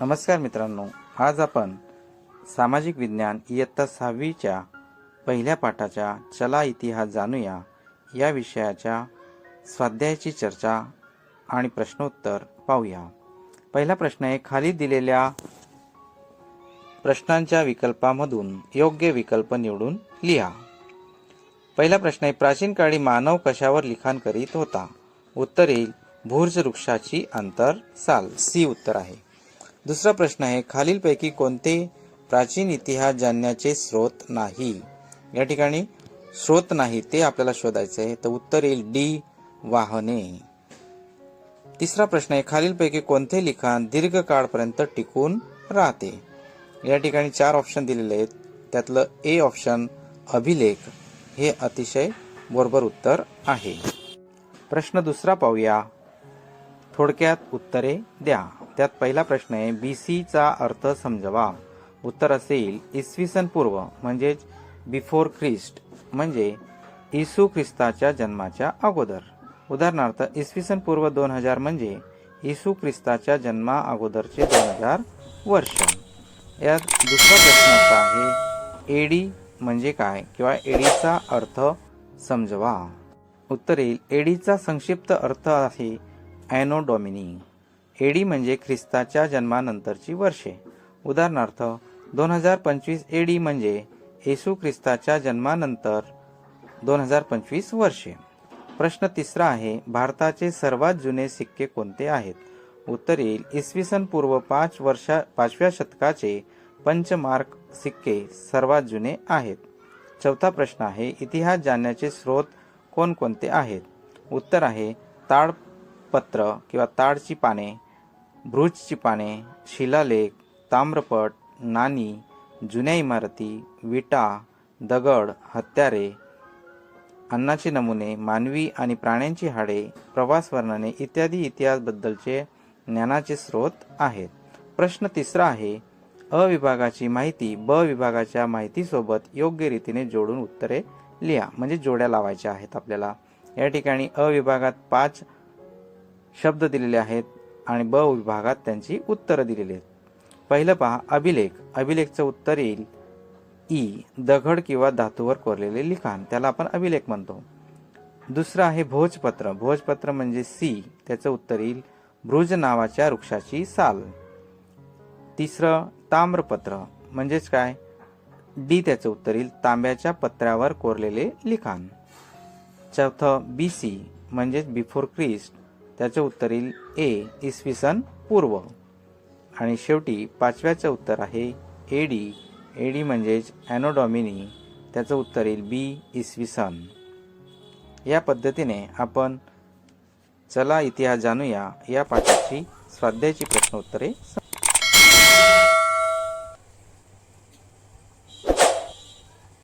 नमस्कार मित्रांनो आज आपण सामाजिक विज्ञान इयत्ता सहावीच्या पहिल्या पाठाच्या चला इतिहास जाणूया. या विषयाच्या स्वाध्यायाची चर्चा आणि प्रश्नोत्तर पाहूया. पहिला प्रश्न आहे खाली दिलेल्या प्रश्नांच्या विकल्पामधून योग्य विकल्प निवडून लिहा. पहिला प्रश्न आहे प्राचीन काळी मानव कशावर लिखाण करीत होता? उत्तर येईल भूर्ज वृक्षाची अंतर साल सी उत्तर आहे. दुसरा प्रश्न आहे खालीलपैकी कोणते प्राचीन इतिहास जाणण्याचे स्रोत नाही? या ठिकाणी स्रोत नाही ते आपल्याला शोधायचे आहे तर उत्तर येईल डी वाहने. तिसरा प्रश्न आहे खालीलपैकी कोणते लिखाण दीर्घकाळपर्यंत टिकून राहते? या ठिकाणी चार ऑप्शन दिलेले आहेत. त्यातलं ए ऑप्शन अभिलेख हे अतिशय बरोबर उत्तर आहे. प्रश्न दुसरा पाहूया. थोडक्यात उत्तरे द्या. त्यात पहिला प्रश्न आहे बी सीचा अर्थ समजवा. उत्तर असेल इसवी सन पूर्व म्हणजेच बिफोर ख्रिस्ट म्हणजे इसू ख्रिस्ताच्या जन्माच्या अगोदर. उदाहरणार्थ इसवी सन पूर्व दोन हजार म्हणजे इसू ख्रिस्ताच्या जन्मा अगोदरचे दोन हजार वर्ष. यात दुसरा प्रश्न असा आहे एडी म्हणजे काय किंवा एडीचा अर्थ समजवा. उत्तर येईल एडीचा संक्षिप्त अर्थ आहे ॲनो डॉमिनी एडी म्हणजे ख्रिस्ताच्या जन्मानंतरची वर्षे. उदाहरणार्थ दोन हजार पंचवीस एडी म्हणजे येशू ख्रिस्ताच्या जन्मानंतर दोन हजार पंचवीस वर्षे. प्रश्न तिसरा आहे भारताचे सर्वात जुने सिक्के कोणते आहेत? उत्तर येईल इसवी सन पूर्व पाच वर्षा पाचव्या शतकाचे पंचमार्क सिक्के सर्वात जुने आहेत. चौथा प्रश्न आहे इतिहास जाणण्याचे स्रोत कोणकोणते आहेत? उत्तर आहे पत्र किंवा ताडची पाने ब्रुजची पाने शिलालेख ताम्रपट नाणी जुन्या इमारती विटा दगड हत्यारे अन्नाचे नमुने मानवी आणि प्राण्यांची हाडे प्रवास वर्णने इत्यादी इतिहासबद्दलचे ज्ञानाचे स्रोत आहेत. प्रश्न तिसरा आहे अ विभागाची माहिती ब विभागाच्या माहितीसोबत योग्य रीतीने जोडून उत्तरे लिहा. म्हणजे जोड्या लावायच्या आहेत आपल्याला. या ठिकाणी अ विभागात पाच शब्द दिलेले आहेत आणि ब विभागात त्यांची उत्तरं दिलेली आहेत. पहिलं पहा अभिलेख. अभिलेखचं उत्तर येईल ई दगड किंवा धातूवर कोरलेले लिखाण. त्याला आपण अभिलेख म्हणतो. दुसरं आहे भोजपत्र. भोजपत्र म्हणजे सी त्याचं उत्तर येईल भ्रुज नावाच्या वृक्षाची साल. तिसरं ताम्रपत्र. म्हणजेच काय? डी त्याचं उत्तर येईल तांब्याच्या पत्र्यावर कोरलेले लिखाण. चौथं बी सी. म्हणजेच बिफोर क्रिस्ट. त्याचं उत्तर येईल ए इसवी सन पूर्व. आणि शेवटी पाचव्याचं उत्तर आहे ए डी ए डी म्हणजेच ॲनोडॉमिनी त्याचं उत्तर येईल बी इसवी सन. या पद्धतीने आपण चला इतिहास जाणूया. या पाठाची स्वाध्यायची प्रश्नोत्तरे